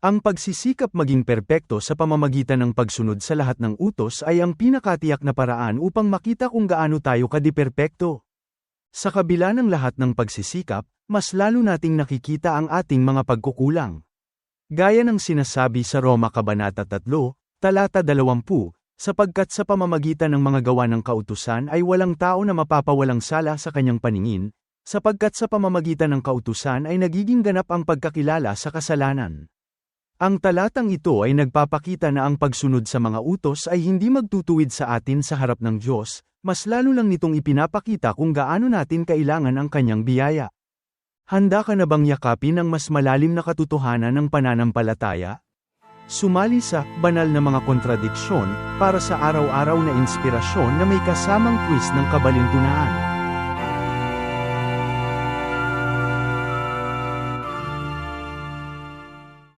Ang pagsisikap maging perpekto sa pamamagitan ng pagsunod sa lahat ng utos ay ang pinakatiyak na paraan upang makita kung gaano tayo kadiperpekto. Sa kabila ng lahat ng pagsisikap, mas lalo nating nakikita ang ating mga pagkukulang. Gaya ng sinasabi sa Roma Kabanata 3, talata 20, sapagkat sa pamamagitan ng mga gawa ng kautusan ay walang tao na mapapawalang sala sa kanyang paningin, sapagkat sa pamamagitan ng kautusan ay nagiging ganap ang pagkakilala sa kasalanan. Ang talatang ito ay nagpapakita na ang pagsunod sa mga utos ay hindi magtutuwid sa atin sa harap ng Diyos, mas lalo lang nitong ipinapakita kung gaano natin kailangan ang kanyang biyaya. Handa ka na bang yakapin ang mas malalim na katotohanan ng pananampalataya? Sumali sa banal na mga kontradiksyon para sa araw-araw na inspirasyon na may kasamang quiz ng kabalintunaan.